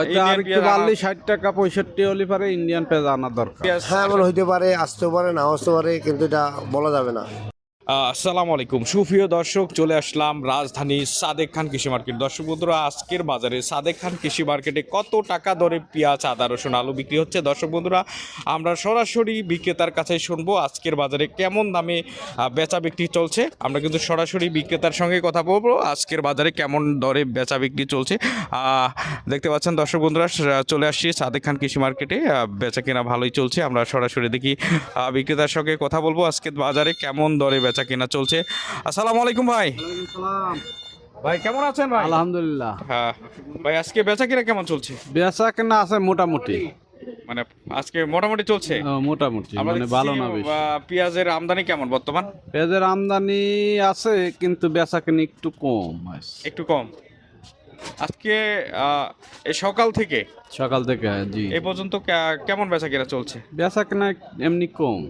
হয়তো আর একটু পেঁয়াজ বাড়লে ষাট টাকা পঁয়ষট্টি হলে পারে ইন্ডিয়ান পেঁয়াজ আনা দরকার। হ্যাঁ এমন হইতে পারে আসতে পারে না আসতে পারে কিন্তু এটা বলা যাবে না। আসসালামু আলাইকুম। সুপ্রিয় দর্শক, চলে আসলাম রাজধানী সাদেক খান কৃষি মার্কেট। দর্শক বন্ধুরা, আজকের বাজারে সাদেক খান কৃষি মার্কেটে কত টাকা দরে পেঁয়াজ, আদা, রসুন, আলু বিক্রি হচ্ছে? দর্শক বন্ধুরা, আমরা সরাসরি বিক্রেতার কাছে শুনব আজকের বাজারে কেমন দামে বেচা বিক্রি চলছে। আমরা কিন্তু সরাসরি বিক্রেতার সঙ্গে কথা বলব, আজকের বাজারে কেমন দরে বেচা বিক্রি চলছে। দেখতে পাচ্ছেন দর্শক বন্ধুরা চলে আসছি সাদেক খান কৃষি মার্কেটে। বেচা কেনা ভালোই চলছে। আমরা সরাসরি দেখি বিক্রেতার সঙ্গে কথা বলব আজকের বাজারে কেমন দরে বেচা কেনা চলছে। আসসালামু আলাইকুম ভাই। ভাই কেমন আছেন ভাই? আলহামদুলিল্লাহ। হ্যাঁ। ভাই আজকে বেচা কিনা কেমন চলছে? বেচা কেনা আছে মোটামুটি। মানে আজকে মোটামুটি চলছে? মোটামুটি মানে ভালো না বেশি। পেঁয়াজের আমদানি কেমন বর্তমান? পেঁয়াজের আমদানি আছে কিন্তু বেচা কেনা একটু কম একটু কম। আজকে এই সকাল থেকে? সকাল থেকে জি। এই পর্যন্ত কেমন বেচা কেনা চলছে? বেচা কেনা এমনি কম।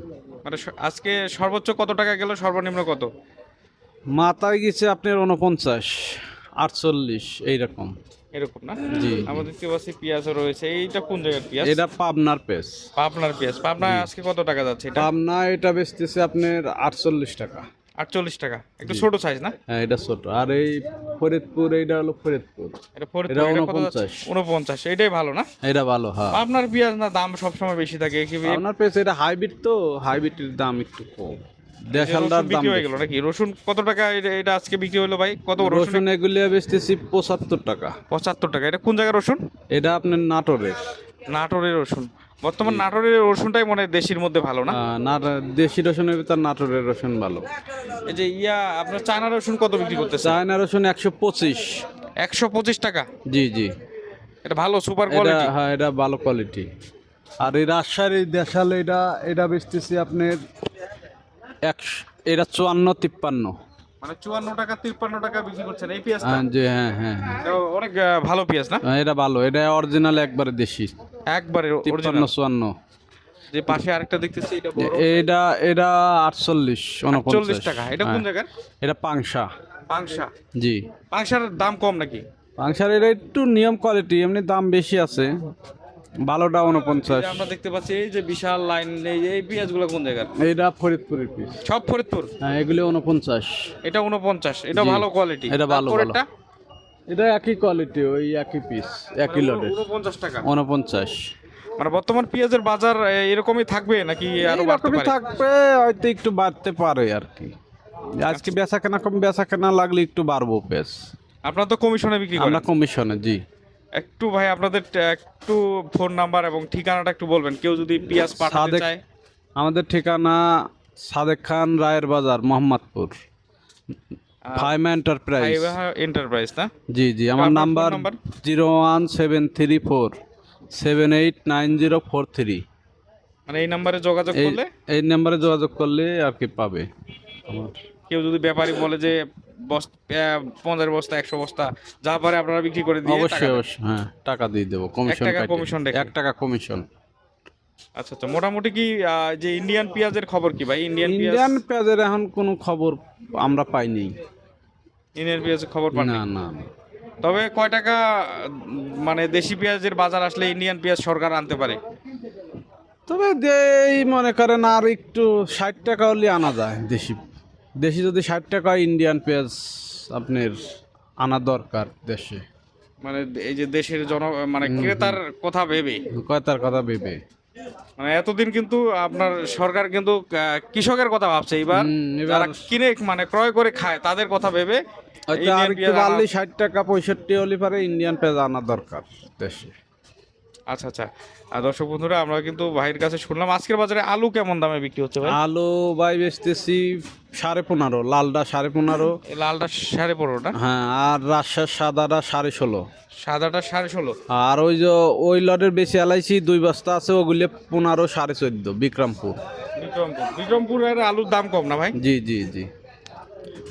মানে আজকে সর্বোচ্চ কত টাকা গেল? সর্বনিম্ন কত? মাথায় গেছে আপনার উনপঞ্চাশ আটচল্লিশ এইরকম। এরকম না? জি। আমাদের কি পাচ্ছি পেঁয়াজও রয়েছে। এইটা কোন জায়গার পেঁয়াজ? এটা পাবনার পেঁয়াজ। পাবনার পেঁয়াজ। পাবনা আজকে কত টাকা যাচ্ছে এটা? পাবনা এটা বেচতেছে আপনার আটচল্লিশ টাকা। আটচল্লিশ টাকা। একটু ছোট সাইজ না? হ্যাঁ এটা ছোট। আর এই ফরিদপুর এইটা হলো ফরিদপুর। এটা ফরিদপুর, এটা এটা কত যাচ্ছে? 49 উনপঞ্চাশ এটাই ভালো না? এটা ভালো হ্যাঁ। আপনার পেঁয়াজ না দাম সবসময় বেশি থাকে? কি আপনার পেস এটা হাইব্রিড তো হাইব্রিডের দাম একটু কম। দেশালটার দাম বিক্রি হয়ে গেল নাকি? রসুন কত টাকা এটা- এটা আজকে বিক্রি হলো ভাই? কত রসুন রসুন এগুলি বেচতেছি পঁচাত্তর টাকা। পঁচাত্তর টাকা। এটা কোন জায়গার রসুন? এটা আপনার নাটোরের। নাটোরের রসুন। বর্তমান নাটোরের রসুনটাই মনে হয় দেশির মধ্যে ভালো না? নাট- দেশি রসুনের ভিতর নাটোরের রসুন ভালো। এই যে ইয়া আপনার চায়না রসুন কত বিক্রি করতেছে? চায়না রসুন একশো পঁচিশ। একশো পঁচিশ টাকা? জি জি। এটা ভালো সুপার কোয়ালিটি হ্যাঁ এটা ভালো কোয়ালিটি আর এই রাজশাহীর দেশাল এটা এটা বেচতেছি আপনার একশো এটা চুয়ান্ন তিপ্পান্ন। মানে চুয়ান্ন টাকা তিপ্পান্ন টাকা বিক্রি করছেন। এই পেঁয়াজটা? হ্যাঁ জি হ্যাঁ হ্যাঁ হ্যাঁ। অনেক ভালো পেঁয়াজ না? হ্যাঁ, এটা ভালো। এটা অরিজিনাল একবারে দেশি। একবারে অরিজিনাল চুয়ান্ন। যে পাশে আরেকটা দেখতেছি এটা বড় এটা এটা আটচল্লিশ চল্লিশ উনপঞ্চাশ। টাকা। এটা কোন জায়গার? এটা পাংশা। পাংশা। জি। পাংশার দাম কম নাকি? পাংশার এটা একটু নিয়ম কোয়ালিটি এমনি দাম বেশি আছে। ভালোটা উনপঞ্চাশ আমরা দেখতে পাচ্ছি এই যে বিশাল লাইন এই এই পেঁয়াজগুলো কোন জায়গার? এইটা ফরিদপুরের পিস সব ফরিদপুর? হ্যাঁ এগুলি উনপঞ্চাশ এটা উনপঞ্চাশ এটা ভালো কোয়ালিটি এটা ভালো, ভালো। এটা একই কোয়ালিটি ওই একই পিস একই লটের উনপঞ্চাশ টাকা। উনপঞ্চাশ মানে বর্তমান পেঁয়াজের বাজার এরকমই থাকবে নাকি আরও বাড়তে পারে? থাকবে হয়তো একটু বাড়তে পারে আর কি। আজকে বেচা কেনা কম বেচা কেনা লাগলে একটু বাড়বো পেঁয়াজ। আপনার তো কমিশনে বিক্রি করেন। আমরা কমিশনে জি। একটু ভাই আপনাদের একটু ফোন নাম্বার এবং ঠিকানাটা একটু বলবেন। কেউ যদি পেঁয়াজ পাঠাতে চায়। আমাদের ঠিকানা সাদেক খান রায়ের বাজার মোহাম্মদপুর। ফাইম এন্টারপ্রাইজ এন্টারপ্রাইজ না? জি জি আমার number zero one seven three four seven eight nine zero four three. মানে এই নাম্বারে যোগাযোগ করলে? এই নাম্বারে যোগাযোগ করলে আর কি পাবে। কেউ যদি ব্যাপারী বলে যে বস্তা পঞ্চাশ বস্তা একশো বস্তা যা পারে আপনারা বিক্রি করে দিয়ে অবশ্যই অবশ্যই হ্যাঁ টাকা দিয়ে দেবো কমিশন টাকা কাটে। এক টাকা কমিশন আচ্ছা আচ্ছা মোটামুটি কি যে ইন্ডিয়ান পেঁয়াজের খবর কি ভাই? ইন্ডিয়ান ইন্ডিয়ান পেঁয়াজের এখন কোনো খবর আমরা পাইনি। ইন্ডিয়ান পেঁয়াজের খবর না না না। তবে কয় টাকা মানে দেশি পেঁয়াজের বাজার আসলে ইন্ডিয়ান পেঁয়াজ সরকার আনতে পারে? তবে দেই মনে করেন আর একটু ষাট টাকা হলে আনা যায় দেশি দেশি যদি ষাট টাকা ইন্ডিয়ান পেঁয়াজ আপনার আনা দরকার দেশে। মানে এই যে দেশের জন মানে ক্রেতার কথা ভেবে। ক্রেতার কথা ভেবে। মানে এতদিন কিন্তু আপনার সরকার কিন্তু কৃষকের কথা ভাবছে এবার। যারা কিনে মানে ক্রয় করে খায় তাদের কথা ভেবে হয়তো আর একটু বাড়লে ষাট টাকা পঁয়ষট্টি হলে পারে ইন্ডিয়ান পেঁয়াজ আনা দরকার দেশে। আচ্ছা আচ্ছা। আর দর্শক বন্ধুরা আমরা কিন্তু ভাইয়ের কাছে শুনলাম আজকের বাজারে আলু কেমন দামে বিক্রি হচ্ছে ভাই? আলু বাই বেচতেছি সাড়ে পনেরো লালটা সাড়ে পনেরো। লালটা সাড়ে পনেরোটা হ্যাঁ আর রাজশাহ সাদাটা সাড়ে ষোলো। সাদাটা সাড়ে ষোলো। আর ওই যে ওই লটের বেশি এলাইছি দুই বস্তা আছে ওগুলি পনেরো সাড়ে চোদ্দ বিক্রমপুর। বিক্রমপুর। বিক্রমপুরের আলুর দাম কম না ভাই? জি জি জি।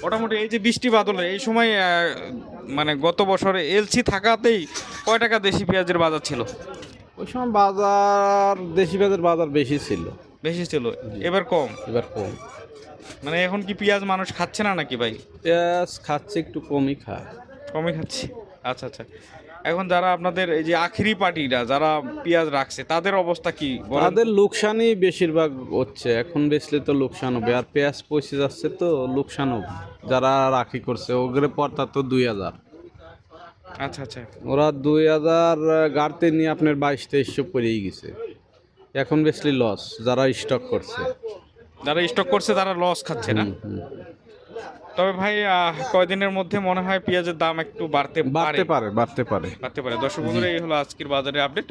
মোটামুটি এই যে বৃষ্টি বাদলে এই সময় মানে গত বছরে এলসি থাকাতেই কয় টাকা দেশি পেঁয়াজের বাজার ছিল? ওই সময় বাজার দেশি পেঁয়াজের বাজার বেশি ছিল। বেশি ছিল? এবার কম? এবার কম। মানে এখন কি পেঁয়াজ মানুষ খাচ্ছে না নাকি ভাই? পেঁয়াজ খাচ্ছে একটু কমই খায়। কমই খাচ্ছে? আচ্ছা আচ্ছা। এখন যারা আপনাদের এই যে আখিরি পার্টিরা যারা পেঁয়াজ রাখছে তাদের অবস্থা কি? তাদের লোকসানই বেশিরভাগ হচ্ছে। এখন বেচলে তো লোকসান হবে। আর পেঁয়াজ পচে যাচ্ছে তো লোকসান হবে। যারা রাখি করছে ওগুলো পড়তা তো দুই হাজার। আচ্ছা আচ্ছা। ওরা দুই হাজার গাড়তে নিয়ে আপনার বাইশ তেইশশো পড়েই গেছে। এখন বেশি লস যারা স্টক করছে। যারা স্টক করছে তারা লস খাচ্ছে না। তবে ভাই কয়দিনের মধ্যে মনে হয় পেঁয়াজের দাম একটু বাড়তে বাড়তে পারে বাড়তে পারে। বাড়তে পারে। দর্শক বন্ধুরা এই হলো আজকের বাজারে আপডেট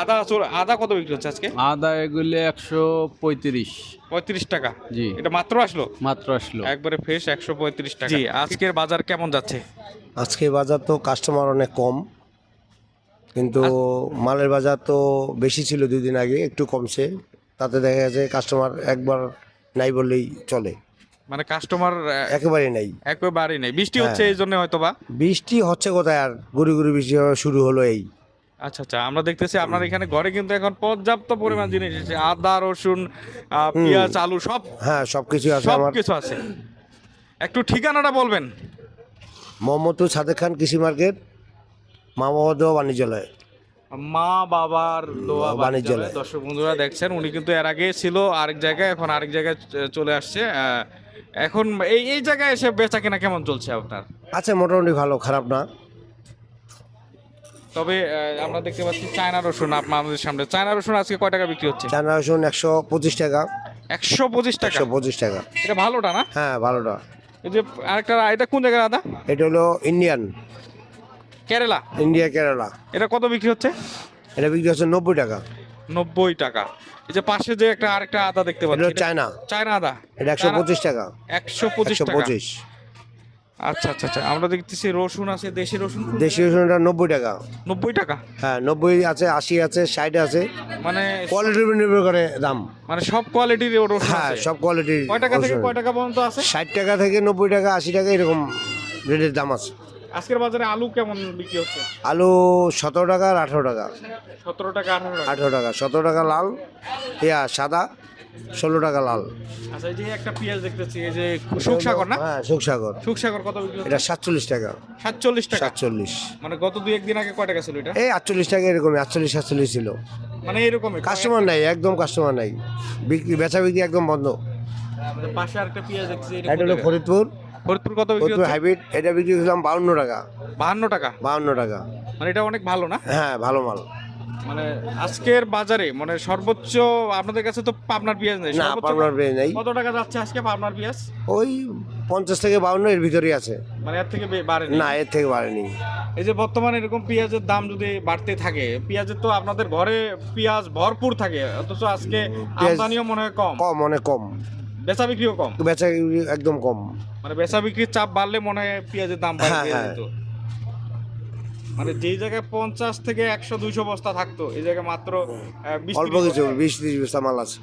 আদা আদা কত বিক্রি হচ্ছে আজকে? আদা এগুলি একশো পঁয়ত্রিশ। পঁয়ত্রিশ টাকা? জি। এটা মাত্র আসলো? মাত্র আসলো। একবারে ফ্রেশ একশো পঁয়ত্রিশ টাকা। জি। আজকের বাজার কেমন যাচ্ছে? আজকে বাজার তো কাস্টমার অনেক কম। কিন্তু মালের বাজার তো বেশি ছিল দুই দিন আগে একটু কমছে। তাতে দেখা গেছে কাস্টমার একবার নাই বললেই চলে। মানে কাস্টমার একেবারেই নাই। একেবারে নেই। বৃষ্টি হচ্ছে এই জন্য হয়তো বা বৃষ্টি হচ্ছে কোথায় আর? গুড়ি গুড়ি বৃষ্টি শুরু হলো এই। আচ্ছা আচ্ছা আমরা দেখতেছি আপনার এখানে ঘরে কিন্তু এখন পর্যাপ্ত পরিমাণ জিনিস আছে। আদা রসুন পেঁয়াজ আলু সব হ্যাঁ সব কিছু আছে সব আমার। কিছু আছে। একটু ঠিকানাটা বলবেন। মোহাম্মদপুর সাদেক খান কৃষি মার্কেট মামাবদ্ধ বাণিজ্যালয়। মা বাবার দোয়া বাণিজ্যালয়। দর্শক বন্ধুরা দেখছেন উনি কিন্তু এর আগে ছিল আরেক জায়গায় এখন আরেক জায়গায় চলে আসছে এখন এই এই জায়গায় এসে বেচা কেনা কেমন চলছে আপনার? আছে মোটামুটি ভালো খারাপ না। তবে আমরা দেখতে পাচ্ছি চায়না রসুন আপনার আমাদের সামনে। চায়না রসুন আজকে কয় টাকা বিক্রি হচ্ছে? চায়না রসুন একশো পঁচিশ টাকা। একশো পঁচিশ টাকা? একশো পঁচিশ টাকা। এটা ভালোটা না? হ্যাঁ ভালোটা। এই যে আরেকটা এটা কোন জায়গার আদা? এটা হলো ইন্ডিয়ান। কেরালা? ইন্ডিয়া কেরালা। এটা কত বিক্রি হচ্ছে? এটা বিক্রি হচ্ছে নব্বই টাকা। নব্বই টাকা। এই যে পাশে যে একটা আরেকটা আদা দেখতে পাচ্ছি। চায়না। চায়না আদা। এটা একশো পঁচিশ টাকা। একশো পঁচিশ পঁচিশ। আচ্ছা আচ্ছা আচ্ছা। আমরা দেখতেছি রসুন আছে দেশি রসুন দেশি রসুনটা নব্বই টাকা। নব্বই টাকা? হ্যাঁ নব্বই আছে আশি আছে ষাট আছে। মানে কোয়ালিটির উপর নির্ভর করে দাম। মানে সব কোয়ালিটির রসুন হ্যাঁ সব কোয়ালিটির কয় টাকা থেকে কয় টাকা পর্যন্ত আছে? ষাট টাকা থেকে নব্বই টাকা আশি টাকা এরকম রেটের দাম আছে। আজকের বাজারে আলু কেমন বিক্রি হচ্ছে? আলু সতেরো টাকা আর আঠেরো টাকা। সতেরো টাকা আঠারো টাকা। আঠেরো টাকা। সতেরো টাকা লাল ইয়া সাদা ষোলো টাকা লাল। আচ্ছা এই যে একটা পেঁয়াজ দেখতেছি এই যে সুখসাগর না? হ্যাঁ সুখসাগর সুখসাগর কত বিক্রি হচ্ছে? এটা সাতচল্লিশ টাকা। সাতচল্লিশ টাকা? সাতচল্লিশ। মানে গত দুই একদিন আগে কয় টাকা ছিল এটা? এই আটচল্লিশ টাকা এরকম আটচল্লিশ সাতচল্লিশ ছিল। মানে এরকমই কাস্টমার নাই একদম কাস্টমার নাই। বিক্রি বেচা বিক্রি একদম বন্ধ। আমাদের পাশে আরেকটা পেঁয়াজ দেখছি এটা এটা হলো ফরিদপুর। ফরিদপুর কত বিক্রি ফরিদপুর হচ্ছে? হাইব্রিড এটা বিক্রি করছিলাম বাউন্ন টাকা। বাহান্ন টাকা? বাউন্ন টাকা। মানে এটা অনেক ভালো না? হ্যাঁ ভালো মাল। মানে আজকের বাজারে মানে সর্বোচ্চ আপনাদের কাছে তো পাবনার পেঁয়াজ নেই না সর্বোচ্চ পাবনার পেয়ে নেই। কত টাকা যাচ্ছে আজকে পাবনার পেঁয়াজ? ওই পঞ্চাশ থেকে বাউন্ন এর ভিতরেই আছে। মানে এর থেকে বে- বাড়েনি? না এর থেকে বাড়েনি। এই যে বর্তমানে এরকম পেঁয়াজের দাম যদি বাড়তে থাকে পেঁয়াজের তো আপনাদের ঘরে পেঁয়াজ ভরপুর থাকে অথচ আজকে পেঁয়াজ- আমদানিও মনে হয় কম। কম অনেক কম। বেচা বিক্রিও কম? বেচা একদম কম। মানে বেচা বিক্রির চাপ বাড়লে মনে হয় পেঁয়াজের দাম হ্যাঁ, বাড়বে হ্যাঁ। মানে যেই জায়গায় পঞ্চাশ থেকে একশো দুইশো বস্তা থাকতো এই জায়গায় মাত্র অল্প কিছু বিশ ত্রিশ বস্তা মাল আছে।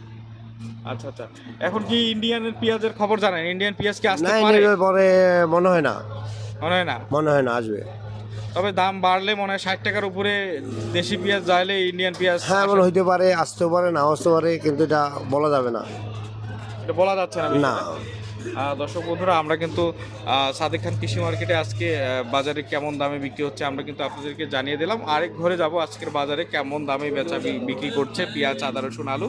আচ্ছা আচ্ছা। এখন কি ইন্ডিয়ানের পেঁয়াজের খবর জানেন? ইন্ডিয়ান পেঁয়াজ কি আসতে পারে? পরে মনে হয় না। মনে হয় না? মনে হয় না আসবে। তবে দাম বাড়লে মনে হয় ষাট টাকার উপরে দেশি পেঁয়াজ যাইলে ইন্ডিয়ান পেঁয়াজ হ্যাঁ মনে হইতে পারে আসতেও পারে না আসতে পারে কিন্তু এটা বলা যাবে না। এটা বলা যাচ্ছে না না। দর্শক বন্ধুরা আমরা কিন্তু সাদেক খান কৃষি মার্কেটে আজকে বাজারে কেমন দামে বিক্রি হচ্ছে আমরা কিন্তু আপনাদেরকে জানিয়ে দিলাম। আরেক ঘরে যাব আজকের বাজারে কেমন দামে বেচা বিক্রি করছে পেঁয়াজ আদা রসুন আলু।